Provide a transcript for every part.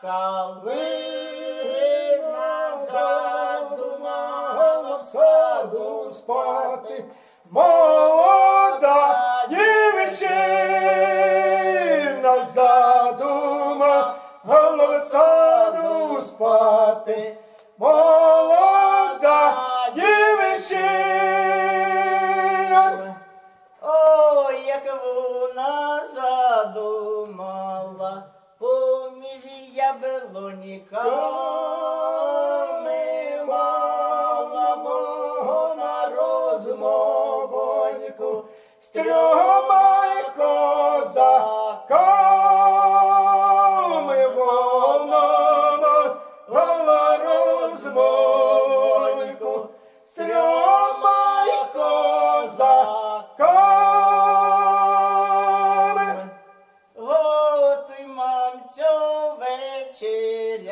калина задумала в саду спати. Молода дівчина задумала в саду спати. Молода дівчина. Ой, як вона поміж яблоніками мала на розмовоньку. З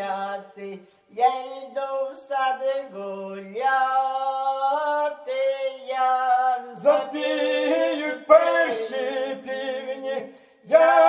вечеряти, я йду в сади гуляти, як Запіють перші півні, я